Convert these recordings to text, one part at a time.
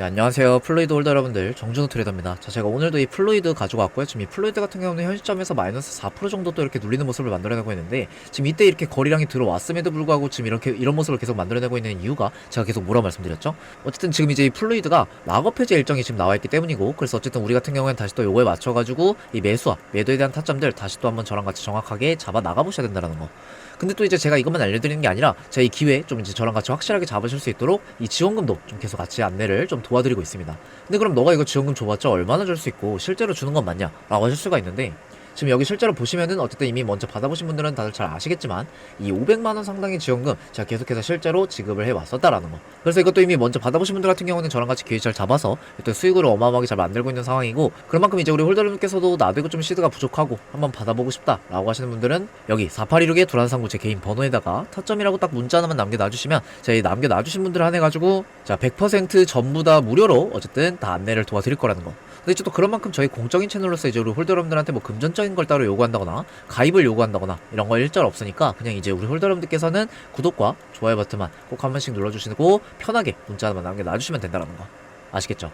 네, 안녕하세요. 플루이드 홀더 여러분들, 정준호 트레이더입니다. 자, 제가 오늘도 이 플루이드 가지고 왔고요. 지금 이 플루이드 같은 경우는 현 시점에서 마이너스 4% 정도 또 이렇게 눌리는 모습을 만들어내고 있는데, 지금 이때 이렇게 거리량이 들어왔음에도 불구하고 지금 이렇게, 이런 모습을 계속 만들어내고 있는 이유가 제가 계속 뭐라 말씀드렸죠? 어쨌든 지금 이제 이 플루이드가 락업 해제 일정이 지금 나와 있기 때문이고, 그래서 어쨌든 우리 같은 경우에는 다시 또 요거에 맞춰가지고 이 매수와 매도에 대한 타점들 다시 또 한번 저랑 같이 정확하게 잡아 나가보셔야 된다는 거. 근데 또 이제 제가 이것만 알려드리는 게 아니라 제가 이 기회에 좀 이제 저랑 같이 확실하게 잡으실 수 있도록 이 지원금도 좀 계속 같이 안내를 좀 도와드리고 있습니다. 근데 그럼 너가 이거 지원금 줘봤자 얼마나 줄 수 있고 실제로 주는 건 맞냐? 라고 하실 수가 있는데 지금 여기 실제로 보시면은 어쨌든 이미 먼저 받아보신 분들은 다들 잘 아시겠지만 이 500만원 상당의 지원금 제가 계속해서 실제로 지급을 해왔었다라는 거. 그래서 이것도 이미 먼저 받아보신 분들 같은 경우는 저랑 같이 기회 잘 잡아서 또 수익을 어마어마하게 잘 만들고 있는 상황이고 그만큼 이제 우리 홀더님께서도 나도 이거 좀 시드가 부족하고 한번 받아보고 싶다 라고 하시는 분들은 여기 4816의 두란상구 제 개인 번호에다가 타점이라고 딱 문자 하나만 남겨놔주시면 제가 이 남겨놔주신 분들 한해가지고 자 100% 전부 다 무료로 어쨌든 다 안내를 도와드릴 거라는 거 근데 이제 또 그런 만큼 저희 공적인 채널로서 이제 우리 홀더 여러분들한테 뭐 금전적인 걸 따로 요구한다거나 가입을 요구한다거나 이런 거 일절 없으니까 그냥 이제 우리 홀더 여러분들께서는 구독과 좋아요 버튼만 꼭 한 번씩 눌러주시고 편하게 문자 하나만 남겨 놔주시면 된다는 거 아시겠죠?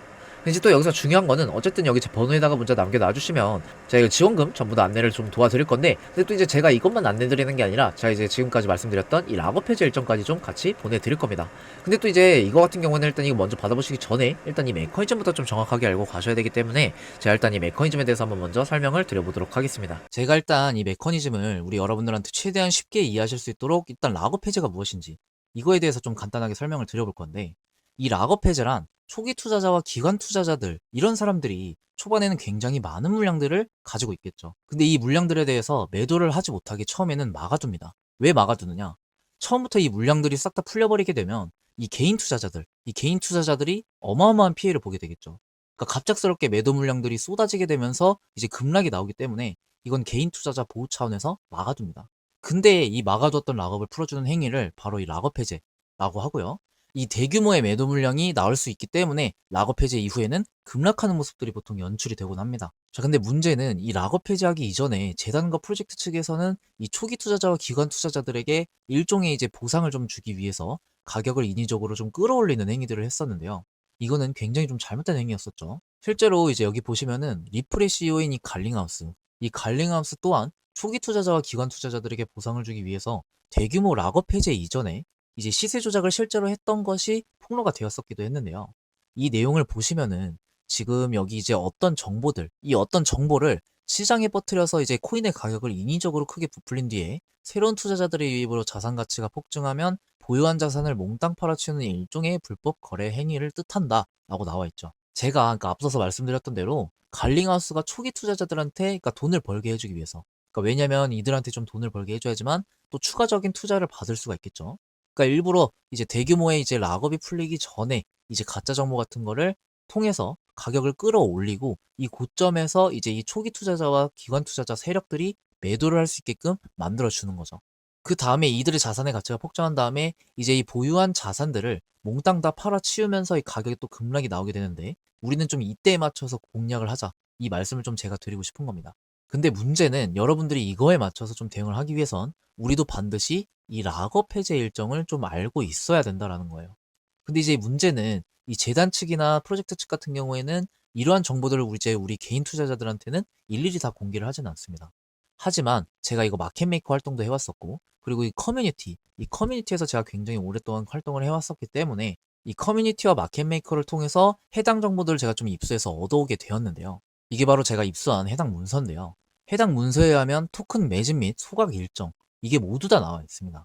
이제 또 여기서 중요한 거는 어쨌든 여기 제 번호에다가 문자 남겨놔주시면 제가 이거 지원금 전부 다 안내를 좀 도와드릴 건데 근데 또 이제 제가 이것만 안내드리는 게 아니라 제가 이제 지금까지 말씀드렸던 이 락업 해제 일정까지 좀 같이 보내드릴 겁니다. 근데 또 이제 이거 같은 경우는 일단 이거 먼저 받아보시기 전에 일단 이 메커니즘부터 좀 정확하게 알고 가셔야 되기 때문에 제가 일단 이 메커니즘에 대해서 한번 먼저 설명을 드려보도록 하겠습니다. 제가 일단 이 메커니즘을 우리 여러분들한테 최대한 쉽게 이해하실 수 있도록 일단 락업 해제가 무엇인지 이거에 대해서 좀 간단하게 설명을 드려볼 건데 이 락업 해제란 초기 투자자와 기관 투자자들 이런 사람들이 초반에는 굉장히 많은 물량들을 가지고 있겠죠. 근데 이 물량들에 대해서 매도를 하지 못하게 처음에는 막아둡니다. 왜 막아두느냐? 처음부터 이 물량들이 싹 다 풀려버리게 되면 이 개인 투자자들, 이 개인 투자자들이 어마어마한 피해를 보게 되겠죠. 그러니까 갑작스럽게 매도 물량들이 쏟아지게 되면서 이제 급락이 나오기 때문에 이건 개인 투자자 보호 차원에서 막아둡니다. 근데 이 막아뒀던 락업을 풀어주는 행위를 바로 이 락업 해제라고 하고요. 이 대규모의 매도 물량이 나올 수 있기 때문에 락업 해제 이후에는 급락하는 모습들이 보통 연출이 되곤 합니다. 자, 근데 문제는 이 락업 해제하기 이전에 재단과 프로젝트 측에서는 이 초기 투자자와 기관 투자자들에게 일종의 이제 보상을 좀 주기 위해서 가격을 인위적으로 좀 끌어올리는 행위들을 했었는데요. 이거는 굉장히 좀 잘못된 행위였었죠. 실제로 이제 여기 보시면은 리플의 CEO인 이 갈링하우스, 이 갈링하우스 또한 초기 투자자와 기관 투자자들에게 보상을 주기 위해서 대규모 락업 해제 이전에 이제 시세 조작을 실제로 했던 것이 폭로가 되었었기도 했는데요. 이 내용을 보시면은 지금 여기 이제 어떤 정보들, 이 어떤 정보를 시장에 퍼뜨려서 이제 코인의 가격을 인위적으로 크게 부풀린 뒤에 새로운 투자자들의 유입으로 자산 가치가 폭증하면 보유한 자산을 몽땅 팔아치우는 일종의 불법 거래 행위를 뜻한다 라고 나와 있죠. 제가 그러니까 앞서서 말씀드렸던 대로 갈링하우스가 초기 투자자들한테 그러니까 돈을 벌게 해주기 위해서 그러니까 왜냐면 이들한테 좀 돈을 벌게 해줘야지만 또 추가적인 투자를 받을 수가 있겠죠. 그러니까 일부러 이제 대규모의 이제 락업이 풀리기 전에 이제 가짜 정보 같은 거를 통해서 가격을 끌어올리고 이 고점에서 이제 이 초기 투자자와 기관 투자자 세력들이 매도를 할 수 있게끔 만들어 주는 거죠. 그 다음에 이들의 자산의 가치가 폭증한 다음에 이제 이 보유한 자산들을 몽땅 다 팔아치우면서 이 가격이 또 급락이 나오게 되는데 우리는 좀 이때에 맞춰서 공략을 하자. 이 말씀을 좀 제가 드리고 싶은 겁니다. 근데 문제는 여러분들이 이거에 맞춰서 좀 대응을 하기 위해선 우리도 반드시 이 락업 해제 일정을 좀 알고 있어야 된다라는 거예요. 근데 이제 문제는 이 재단 측이나 프로젝트 측 같은 경우에는 이러한 정보들을 우리 이제 우리 개인 투자자들한테는 일일이 다 공개를 하지는 않습니다. 하지만 제가 이거 마켓메이커 활동도 해왔었고 그리고 이 커뮤니티 이 커뮤니티에서 제가 굉장히 오랫동안 활동을 해왔었기 때문에 이 커뮤니티와 마켓메이커를 통해서 해당 정보들을 제가 좀 입수해서 얻어오게 되었는데요. 이게 바로 제가 입수한 해당 문서인데요. 해당 문서에 하면 토큰 매집 및 소각 일정 이게 모두 다 나와 있습니다.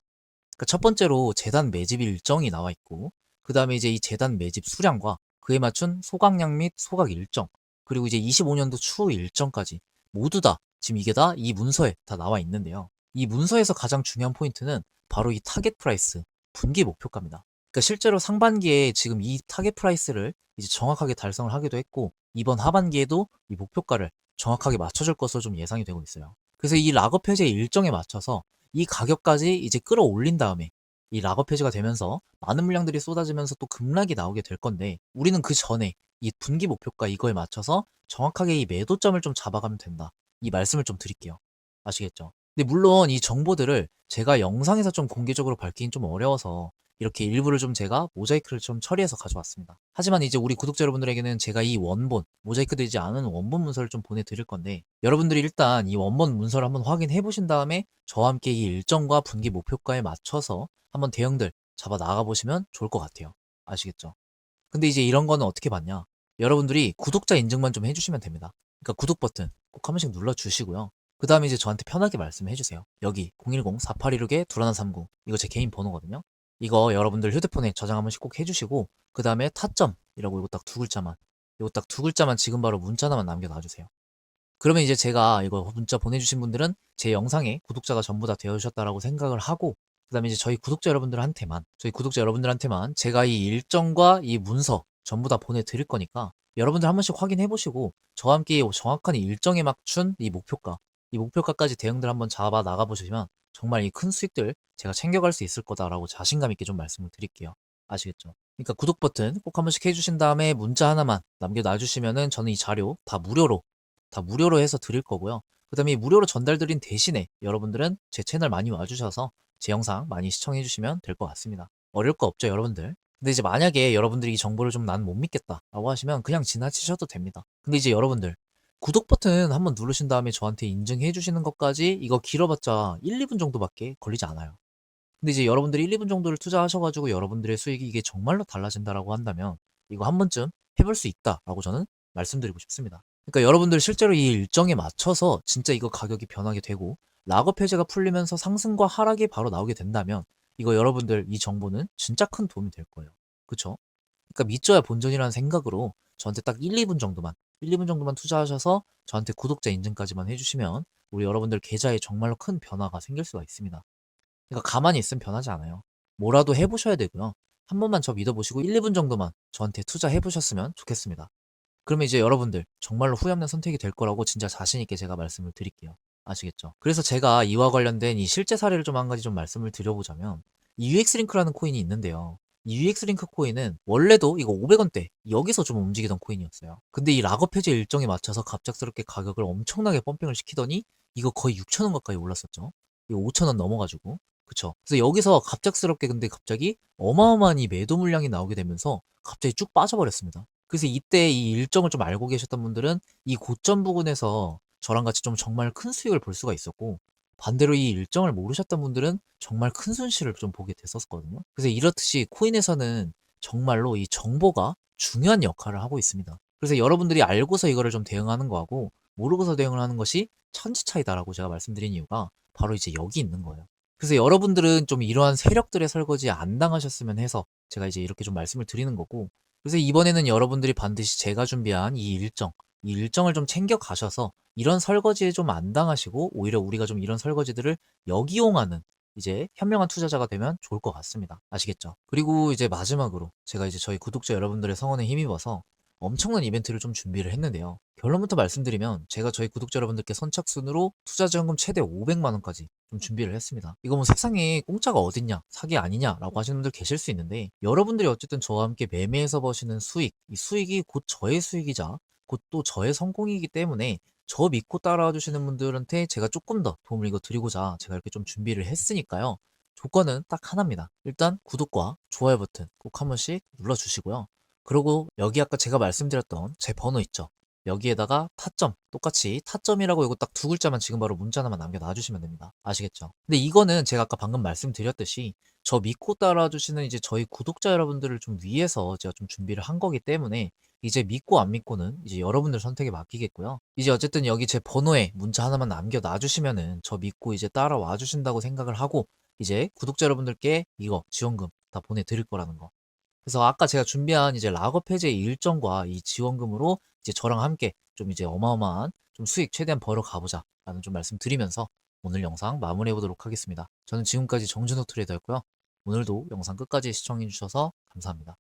그러니까 첫 번째로 재단 매집 일정이 나와 있고 그 다음에 이제 이 재단 매집 수량과 그에 맞춘 소각량 및 소각 일정 그리고 이제 25년도 추후 일정까지 모두 다 지금 이게 다 이 문서에 다 나와 있는데요. 이 문서에서 가장 중요한 포인트는 바로 이 타겟 프라이스 분기 목표가입니다. 그러니까 실제로 상반기에 지금 이 타겟 프라이스를 이제 정확하게 달성을 하기도 했고 이번 하반기에도 이 목표가를 정확하게 맞춰줄 것으로 좀 예상이 되고 있어요. 그래서 이 락업 해제 일정에 맞춰서 이 가격까지 이제 끌어올린 다음에 이 락업 해제가 되면서 많은 물량들이 쏟아지면서 또 급락이 나오게 될 건데 우리는 그 전에 이 분기 목표가 이거에 맞춰서 정확하게 이 매도점을 좀 잡아가면 된다. 이 말씀을 좀 드릴게요. 아시겠죠? 근데 물론 이 정보들을 제가 영상에서 좀 공개적으로 밝히긴 좀 어려워서 이렇게 일부를 좀 제가 모자이크를 좀 처리해서 가져왔습니다. 하지만 이제 우리 구독자 여러분들에게는 제가 이 원본, 모자이크 되지 않은 원본 문서를 좀 보내드릴 건데 여러분들이 일단 이 원본 문서를 한번 확인해 보신 다음에 저와 함께 이 일정과 분기 목표가에 맞춰서 한번 대응들 잡아 나가 보시면 좋을 것 같아요. 아시겠죠? 근데 이제 이런 거는 어떻게 봤냐? 여러분들이 구독자 인증만 좀 해주시면 됩니다. 그러니까 구독 버튼 꼭 한 번씩 눌러주시고요. 그 다음에 이제 저한테 편하게 말씀해 주세요. 여기 010-4816-2139 이거 제 개인 번호거든요. 이거 여러분들 휴대폰에 저장 한 번씩 꼭 해주시고 그 다음에 타점이라고 이거 딱 두 글자만 이거 딱 두 글자만 지금 바로 문자 하나만 남겨놔주세요. 그러면 이제 제가 이거 문자 보내주신 분들은 제 영상에 구독자가 전부 다 되어주셨다라고 생각을 하고 그 다음에 이제 저희 구독자 여러분들한테만 저희 구독자 여러분들한테만 제가 이 일정과 이 문서 전부 다 보내드릴 거니까 여러분들 한 번씩 확인해 보시고 저와 함께 정확한 일정에 맞춘 이 목표가 이 목표가까지 대응들 한번 잡아 나가 보시면 정말 이 큰 수익들 제가 챙겨갈 수 있을 거다라고 자신감 있게 좀 말씀을 드릴게요. 아시겠죠? 그러니까 구독 버튼 꼭 한 번씩 해주신 다음에 문자 하나만 남겨놔 주시면은 저는 이 자료 다 무료로 다 무료로 해서 드릴 거고요. 그 다음에 이 무료로 전달드린 대신에 여러분들은 제 채널 많이 와주셔서 제 영상 많이 시청해 주시면 될 것 같습니다. 어려울 거 없죠, 여러분들? 근데 이제 만약에 여러분들이 이 정보를 좀 난 못 믿겠다 라고 하시면 그냥 지나치셔도 됩니다. 근데 이제 여러분들 구독 버튼 한번 누르신 다음에 저한테 인증해 주시는 것까지 이거 길어봤자 1, 2분 정도밖에 걸리지 않아요. 근데 이제 여러분들이 1, 2분 정도를 투자하셔가지고 여러분들의 수익이 이게 정말로 달라진다라고 한다면 이거 한 번쯤 해볼 수 있다라고 저는 말씀드리고 싶습니다. 그러니까 여러분들 실제로 이 일정에 맞춰서 진짜 이거 가격이 변하게 되고 락업 해제가 풀리면서 상승과 하락이 바로 나오게 된다면 이거 여러분들 이 정보는 진짜 큰 도움이 될 거예요. 그쵸? 그러니까 믿져야 본전이라는 생각으로 저한테 딱 1, 2분 정도만 1, 2분 정도만 투자하셔서 저한테 구독자 인증까지만 해주시면 우리 여러분들 계좌에 정말로 큰 변화가 생길 수가 있습니다. 그러니까 가만히 있으면 변하지 않아요. 뭐라도 해보셔야 되고요. 한 번만 저 믿어보시고 1, 2분 정도만 저한테 투자해보셨으면 좋겠습니다. 그러면 이제 여러분들 정말로 후회 없는 선택이 될 거라고 진짜 자신있게 제가 말씀을 드릴게요. 아시겠죠? 그래서 제가 이와 관련된 이 실제 사례를 좀 한 가지 좀 말씀을 드려보자면 이 UX링크라는 코인이 있는데요. 이 UX링크 코인은 원래도 이거 500원대 여기서 좀 움직이던 코인이었어요. 근데 이 락업 해제 일정에 맞춰서 갑작스럽게 가격을 엄청나게 펌핑을 시키더니 이거 거의 6천원 가까이 올랐었죠. 이거 5천원 넘어가지고 그쵸. 그래서 여기서 갑작스럽게 근데 갑자기 어마어마한 이 매도 물량이 나오게 되면서 갑자기 쭉 빠져버렸습니다. 그래서 이때 이 일정을 좀 알고 계셨던 분들은 이 고점 부근에서 저랑 같이 좀 정말 큰 수익을 볼 수가 있었고 반대로 이 일정을 모르셨던 분들은 정말 큰 손실을 좀 보게 됐었거든요. 그래서 이렇듯이 코인에서는 정말로 이 정보가 중요한 역할을 하고 있습니다. 그래서 여러분들이 알고서 이거를 좀 대응하는 거하고 모르고서 대응을 하는 것이 천지 차이다라고 제가 말씀드린 이유가 바로 이제 여기 있는 거예요. 그래서 여러분들은 좀 이러한 세력들의 설거지에 안 당하셨으면 해서 제가 이제 이렇게 좀 말씀을 드리는 거고 그래서 이번에는 여러분들이 반드시 제가 준비한 이 일정 이 일정을 좀 챙겨 가셔서 이런 설거지에 좀 안 당하시고 오히려 우리가 좀 이런 설거지들을 역이용하는 이제 현명한 투자자가 되면 좋을 것 같습니다. 아시겠죠? 그리고 이제 마지막으로 제가 이제 저희 구독자 여러분들의 성원에 힘입어서 엄청난 이벤트를 좀 준비를 했는데요. 결론부터 말씀드리면 제가 저희 구독자 여러분들께 선착순으로 투자지원금 최대 500만 원까지 좀 준비를 했습니다. 이거 뭐 세상에 공짜가 어딨냐, 사기 아니냐 라고 하시는 분들 계실 수 있는데 여러분들이 어쨌든 저와 함께 매매해서 버시는 수익, 이 수익이 곧 저의 수익이자 곧또 저의 성공이기 때문에 저 믿고 따라와 주시는 분들한테 제가 조금 더 도움을 이거 드리고자 제가 이렇게 좀 준비를 했으니까요. 조건은 딱 하나입니다. 일단 구독과 좋아요 버튼 꼭 한 번씩 눌러주시고요. 그리고 여기 아까 제가 말씀드렸던 제 번호 있죠. 여기에다가 타점 똑같이 타점이라고 이거 딱 두 글자만 지금 바로 문자 하나만 남겨 놔주시면 됩니다. 아시겠죠? 근데 이거는 제가 아까 방금 말씀드렸듯이 저 믿고 따라 주시는 이제 저희 구독자 여러분들을 좀 위해서 제가 좀 준비를 한 거기 때문에 이제 믿고 안 믿고는 이제 여러분들 선택에 맡기겠고요. 이제 어쨌든 여기 제 번호에 문자 하나만 남겨 놔주시면은 저 믿고 이제 따라와 주신다고 생각을 하고 이제 구독자 여러분들께 이거 지원금 다 보내드릴 거라는 거. 그래서 아까 제가 준비한 이제 락업 해제 일정과 이 지원금으로 이제 저랑 함께 좀 이제 어마어마한 좀 수익 최대한 벌어 가보자 라는 좀 말씀드리면서 오늘 영상 마무리해 보도록 하겠습니다. 저는 지금까지 정준호 트레이더였고요. 오늘도 영상 끝까지 시청해 주셔서 감사합니다.